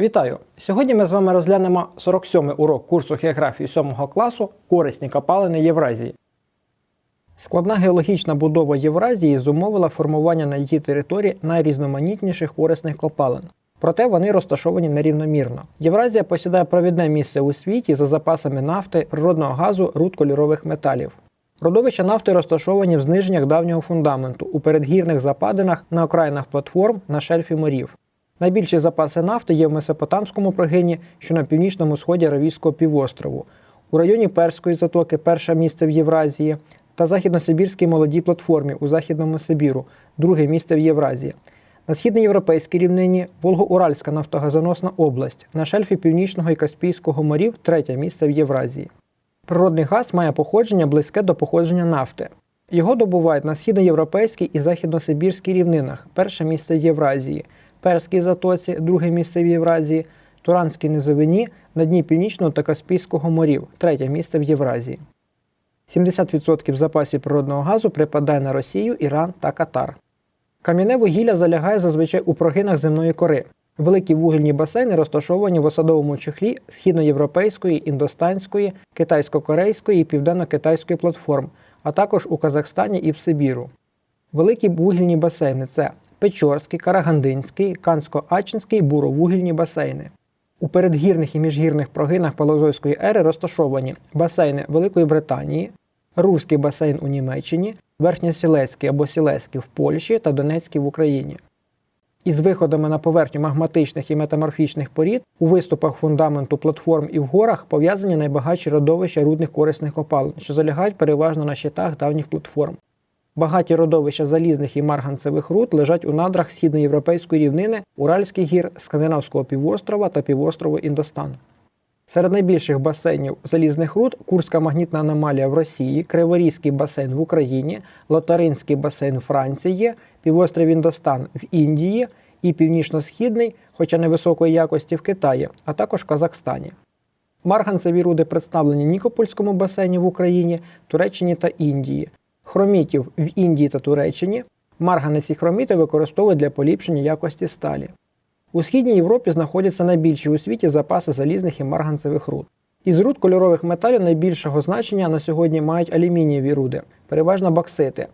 Вітаю! Сьогодні ми з вами розглянемо 47-й урок курсу географії 7 класу Корисні копалини Євразії. Складна геологічна будова Євразії зумовила формування на її території найрізноманітніших корисних копалин. Проте вони розташовані нерівномірно. Євразія посідає провідне місце у світі за запасами нафти, природного газу, руд кольорових металів. Родовища нафти розташовані в зниженнях давнього фундаменту, у передгірних западинах, на окраїнах платформ, на шельфі морів. Найбільші запаси нафти є в Месопотамському прогині, що на північному сході Аравійського півострову, у районі Перської затоки, перше місце в Євразії, та Західносибірській молодій платформі у Західному Сибіру, друге місце в Євразії. На східноєвропейській рівнині Волго-Уральська нафтогазоносна область, на шельфі Північного і Каспійського морів третє місце в Євразії. Природний газ має походження близьке до походження нафти. Його добувають на східноєвропейській і західносибірській рівнинах, перше місце в Євразії, Перській затоці, друге місце в Євразії, Туранській низовині, на дні Північного та Каспійського морів, третє місце в Євразії. 70% запасів природного газу припадає на Росію, Іран та Катар. Кам'яне вугілля залягає зазвичай у прогинах земної кори. Великі вугільні басейни розташовані в осадовому чехлі східноєвропейської, індостанської, китайсько-корейської і південно-китайської платформ, а також у Казахстані і в Сибіру. Великі вугільні басейни це Печорський, Карагандинський, Кансько-Ачинський, буровугільні басейни. У передгірних і міжгірних прогинах Палеозойської ери розташовані басейни Великої Британії, Рурський басейн у Німеччині, Верхньосілецький або Сілецький в Польщі та Донецький в Україні. Із виходами на поверхню магматичних і метаморфічних порід у виступах фундаменту платформ і в горах пов'язані найбагатші родовища рудних корисних копалин, що залягають переважно на щитах давніх платформ. Багаті родовища залізних і марганцевих руд лежать у надрах східноєвропейської рівнини, Уральських гір, Скандинавського півострова та півострову Індостан. Серед найбільших басейнів залізних руд Курська магнітна аномалія в Росії, Криворізький басейн в Україні, Лотаринський басейн в Франції, півострів Індостан в Індії і північно-східний, хоча невисокої якості в Китаї, а також Казахстані. Марганцеві руди представлені Нікопольському басейні в Україні, Туреччині та Індії, хромітів в Індії та Туреччині. Марганець і хроміти використовують для поліпшення якості сталі. У східній Європі знаходяться найбільші у світі запаси залізних і марганцевих руд. Із руд кольорових металів найбільшого значення на сьогодні мають алюмінієві руди, переважно боксити.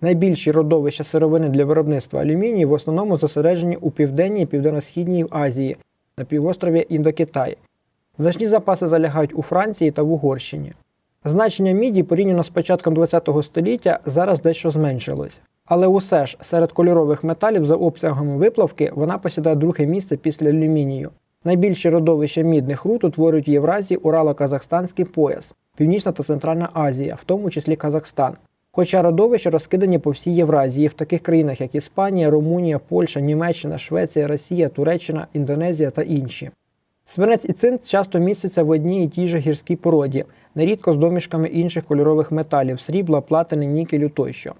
Найбільші родовища сировини для виробництва алюмінію в основному зосереджені у південній і південно-східній Азії, на півострові Індокитай. Значні запаси залягають у Франції та в Угорщині. Значення міді порівняно з початком ХХ століття зараз дещо зменшилось. Але усе ж серед кольорових металів за обсягами виплавки вона посідає друге місце після алюмінію. Найбільші родовища мідних руд утворюють Євразії Урало-Казахстанський пояс, Північна та Центральна Азія, в тому числі Казахстан. Хоча родовища розкидані по всій Євразії, в таких країнах, як Іспанія, Румунія, Польща, Німеччина, Швеція, Росія, Туреччина, Індонезія та інші. Свинець і цинк часто містяться в одній і тій же гірській породі, нерідко з домішками інших кольорових металів срібла, платини, нікелю тощо.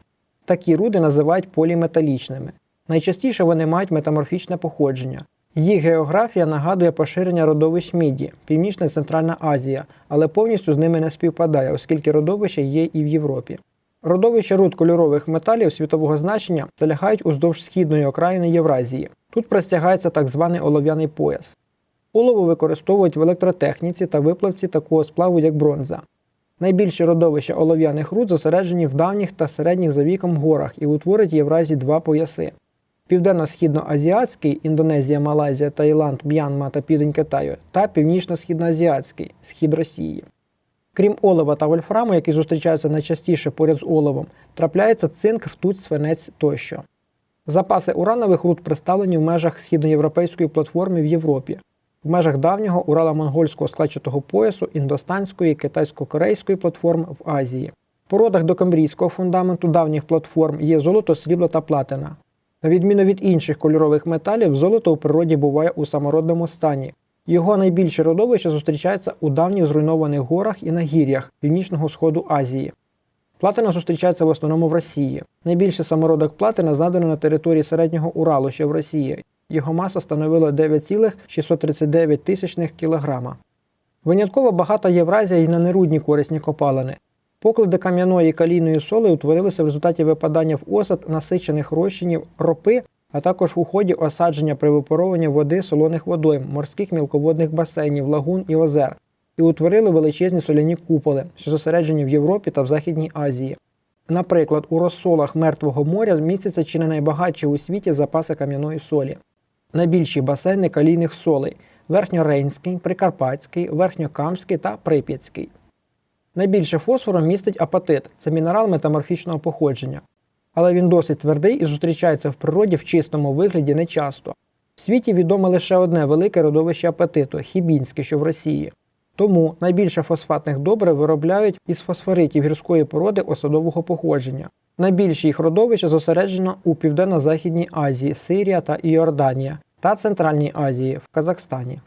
Такі руди називають поліметалічними. Найчастіше вони мають метаморфічне походження. Їх географія нагадує поширення родовищ міді, Північна і Центральна Азія, але повністю з ними не співпадає, оскільки родовища є і в Європі. Родовища руд кольорових металів світового значення залягають уздовж східної окраїни Євразії. Тут простягається так званий олов'яний пояс. Олово використовують в електротехніці та виплавці такого сплаву, як бронза. Найбільші родовища олов'яних руд зосереджені в давніх та середніх за віком горах і утворюють в Євразії два пояси: Південно-східноазіатський Індонезія, Малайзія, Таїланд, М'янма та Південь Китаю, та Північно-східноазіатський Схід Росії. Крім олова та вольфраму, які зустрічаються найчастіше поряд з оловом, трапляється цинк, ртуть, свинець тощо. Запаси уранових руд представлені в межах східноєвропейської платформи в Європі, в межах давнього Урало-монгольського складчатого поясу, індостанської, китайсько-корейської платформ в Азії. В породах докамбрійського фундаменту давніх платформ є золото, срібло та платина. На відміну від інших кольорових металів, золото у природі буває у самородному стані. Його найбільше родовище зустрічається у давніх зруйнованих горах і нагір'ях північного сходу Азії. Платина зустрічається в основному в Росії. Найбільше самородок платина знайдено на території середнього Уралу, що в Росії. Його маса становила 9,639 тисячних кілограма. Винятково багата Євразія і на нерудні корисні копалини. Поклади кам'яної і калійної соли утворилися в результаті випадання в осад насичених розчинів ропи а також у ході осадження при випаровуванні води солоних водойм, морських мілководних басейнів, лагун і озер, і утворили величезні соляні куполи, що зосереджені в Європі та в Західній Азії. Наприклад, у розсолах Мертвого моря містяться чи не найбагатші у світі запаси кам'яної солі. Найбільші басейни калійних солей Верхньорейнський, Прикарпатський, Верхньокамський та Прип'ятський. Найбільше фосфору містить апатит це мінерал метаморфічного походження. Але він досить твердий і зустрічається в природі в чистому вигляді нечасто. В світі відоме лише одне велике родовище апатиту хібінське, що в Росії. Тому найбільше фосфатних добрив виробляють із фосфоритів гірської породи осадового походження. Найбільше їх родовище зосереджено у Південно-Західній Азії, Сирія та Іорданія та Центральній Азії в Казахстані.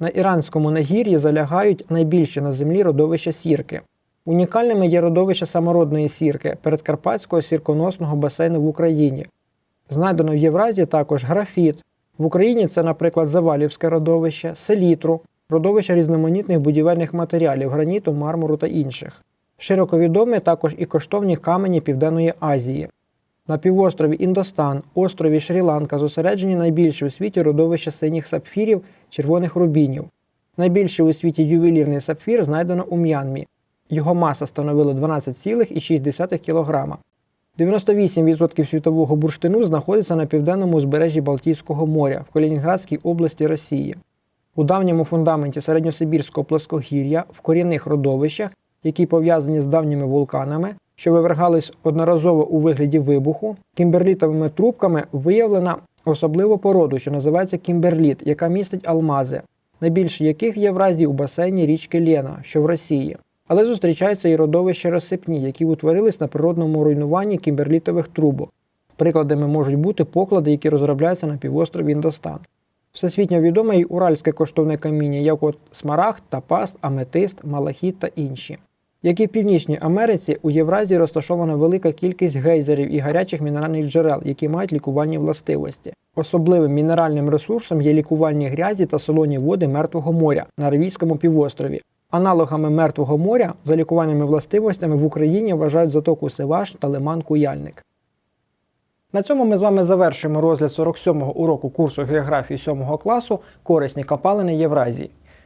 На іранському нагір'ї залягають найбільші на землі родовища сірки. Унікальними є родовище самородної сірки передкарпатського сірконосного басейну в Україні. Знайдено в Євразії також графіт. В Україні це, наприклад, Завалівське родовище, селітру, родовище різноманітних будівельних матеріалів, граніту, мармуру та інших. Широко відомі також і коштовні камені Південної Азії. На півострові Індостан, острові Шрі-Ланка зосереджені найбільші у світі родовища синіх сапфірів, червоних рубінів. Найбільший у світі ювелірний сапфір знайдено у М'янмі. Його маса становила 12,6 кг. 98% світового бурштину знаходиться на південному узбережжі Балтійського моря в Калінінградській області Росії. У давньому фундаменті середньосибірського плоскогір'я в корінних родовищах, які пов'язані з давніми вулканами, що вивергались одноразово у вигляді вибуху, кімберлітовими трубками виявлена особливу породу, що називається кімберліт, яка містить алмази, найбільше яких є в Разі у басейні річки Лена, що в Росії. Але зустрічаються і родовища розсипні, які утворились на природному руйнуванні кімберлітових трубок. Прикладами можуть бути поклади, які розробляються на півострові Індостан. Всесвітньо відоме й уральське коштовне каміння, як от смарагд, топаз, аметист, малахіт та інші. Як і в Північній Америці, у Євразії розташована велика кількість гейзерів і гарячих мінеральних джерел, які мають лікувальні властивості. Особливим мінеральним ресурсом є лікувальні грязі та солоні води Мертвого моря на Аравійському півострові. Аналогами Мертвого моря за лікувальними властивостями в Україні вважають затоку Севаш та лиман Куяльник. На цьому ми з вами завершуємо розгляд 47-го уроку курсу географії 7 класу Корисні копалини Євразії.